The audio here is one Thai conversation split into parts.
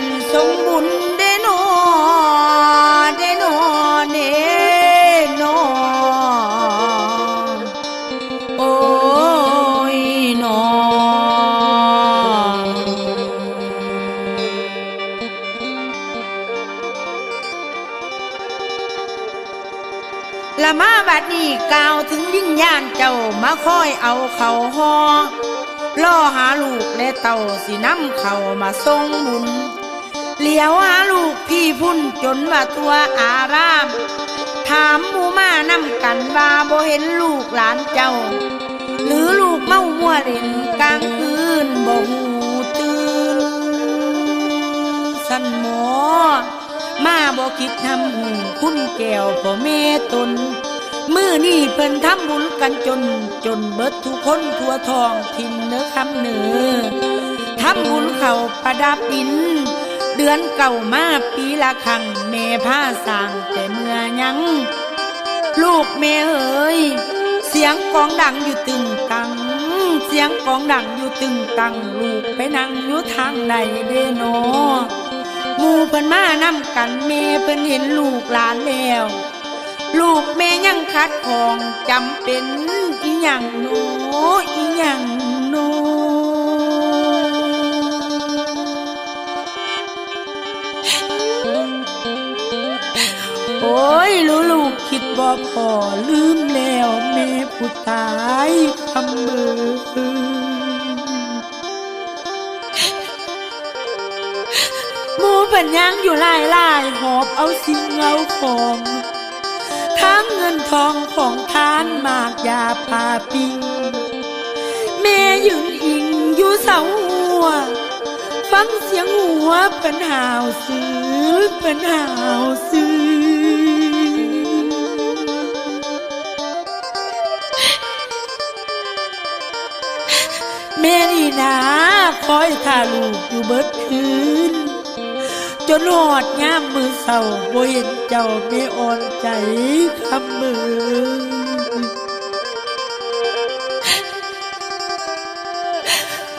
นสมบุญเดโนเดโนเนโนโอ้ยนอละมาบัดนี้กล่าวถึงวิญญาณเจ้ามาคอยเอาเขาหอล่อหาลูกและเต่าสินำเขามาทรงบุญ เหลียวหาลูกพี่พุ่นจนว่าตัวอาราม ถามหมูมานำกันว่าบ่เห็นลูกหลานเจ้า หรือลูกเมามัวเล่นกลางคืนบ่หูตื่นสันหมอ มาบ่คิดทำหูคุณแก้วพ่อแม่ตนมือนี่เพิ่นทำบุญกันจน จนเบิดทุกคนทั่วทองทินเนื้อคำเหนือทำบุญเขาประดับดิน เดือนเก่ามาปีละครั้งแม่ผ้าสางแต่เมื่อยัง ลูกแม่เอ๋ยเสียงกองดังอยู่ตึงตัง เสียงกองดังอยู่ตึงตัง ลูกไปนั่งอยู่ทางใดเด้นมูเพิ่นมานำกันแม่เพิ่นเห็นลูกหลานแล้วลูกแม่ยังคัดของจำเป็นอีหยังโนอีหยัง ยรู้ลูกคิดบ่พอลืมแล้วแม่ผู้ตายคำเมือมูปัญญังอยู่ลายลายหอบเอาสิ่งเอาของทั้งเงินทองของทานมากยาพาปิงแม่ยืนอิงอยู่เสาหัวฟังเสียงหัวเป็นหาวซื้อเป็นหาวซื้อ นี่นะคอยท่าลูกอยู่เบิดคืน จนหอดย่ามมือเศร้าบ่เห็นเจ้าไม่อ่อนใจคำมือ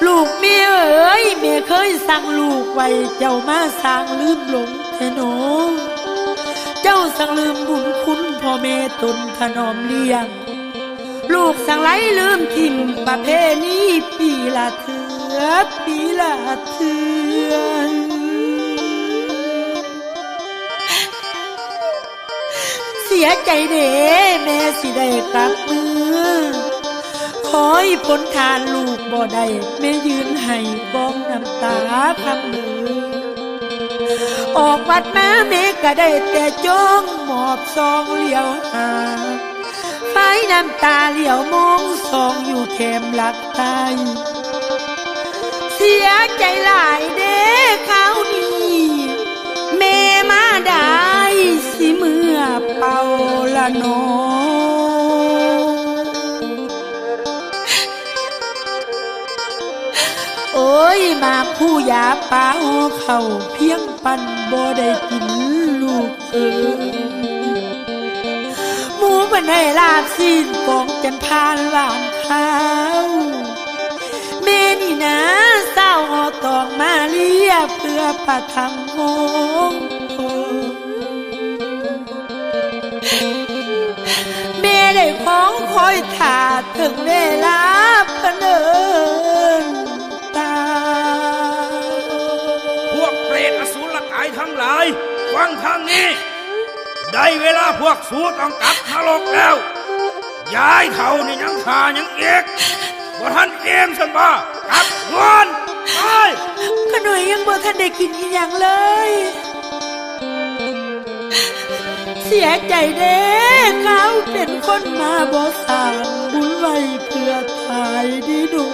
ลูกเมียเอ๋ยเมียเคยสั่งลูกไว้เจ้ามาสร้างลืมหลงแท้หนอเจ้าสั่งลืมบุญคุณพ่อแม่ตนถนอมเลี้ยง ลูกสังไหลลืมทิมประเพณีปีละเถือปีละเถือเสียใจเด้แม่สิได้กลับมือขอให้พ้นทานลูกบ่ได้แม่ยืนให้กองน้ำตาพังมือออกวัดมาแม่ก็ได้แต่จ้องหมอบซองเลี้ยวหา ไฟน้ำตาเหลียวมองซองอยู่แคมหลักตายเสียใจหลายเด้ข้านี้แม่มาได้สิเมื่อเป่าละนอโอ้ยมาผู้ยาป้าเขาเพียงปันบ่ได้กินลูกเอ๋ย บันให้ลาบสิ้นกองจันพานหวานข้าวแม่นี่นะเศร้าหอตองมาเลียเพื่อประทังมงเม่ได้ของคอยถาถึงเวลาพเนอ ได้เวลาพวกสูต้องกลับนรกแล้วย้ายเท่านี่ยังขายังเอกบ่ท่านเอมสันบ่กลับก่อนไปขหน่อยยังบ่ทันได้กินอีหยังเลย เสียใจเด้เขาเป็นคนมาบ่สร้างบุญไว้เพื่อทายดีดู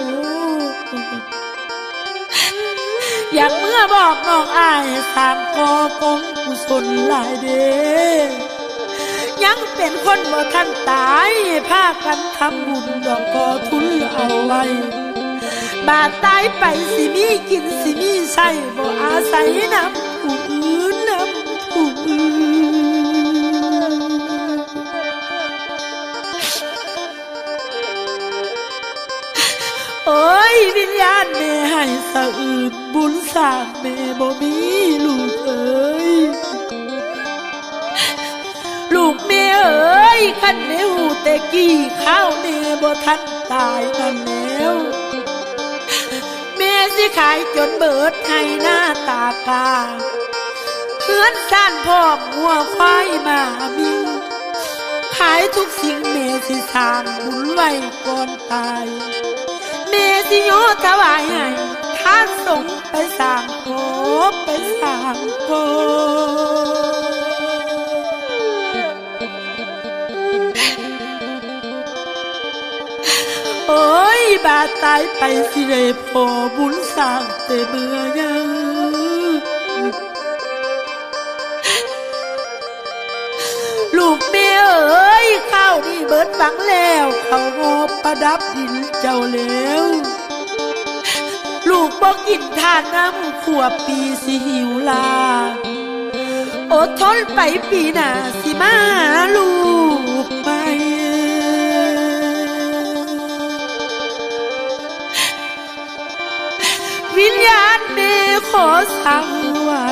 อยากเมื่อบอกน้องอายสางกอกงกุศลหลายเดยังเป็นคนบ่ทันตายพากันทำบุญดอกกอทุนเอาไว้ บาดตายไปสิมีกินสิมีใส่บ่อาศัยน้ำผู้อื่นน้ำผู้อื่นโอ้ยวิญญาณแม่ ให้สะอื่นบุญสางแม่บ่มีลูกเอ้ยลูกแม่เอ้ยขันแม่หูแต่กี้ข้าวแม่บ่ทันตายนั่นแล้วแม่สิขายจนเบิดให้หน้าตากาเพื่อนซ่านพ่อมหัวควายมามิงขายทุกสิ่งแม่สิสร้างบุญไว้ก่อนตาย เม่สิโยถวายให้ท่านสงไปสางโพไปสางโพโอ้ยบาดตายไปสิได้พอบุญสร้างแต่เมื่อยัง เบิดฝังแล้ว เขาหอบประดับดินเจ้าแล้ว ลูกบอกกินทานน้ำขวบปีสิหิวลา อดทนไปปีหน้าสิมาลูกไปวิญญาณแม่ขอสั่งไว้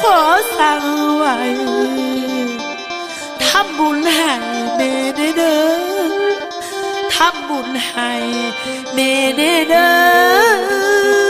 ขอสั่งไว้ทำบุญให้เมเดเด้อทำบุญให้เมเดเด้อ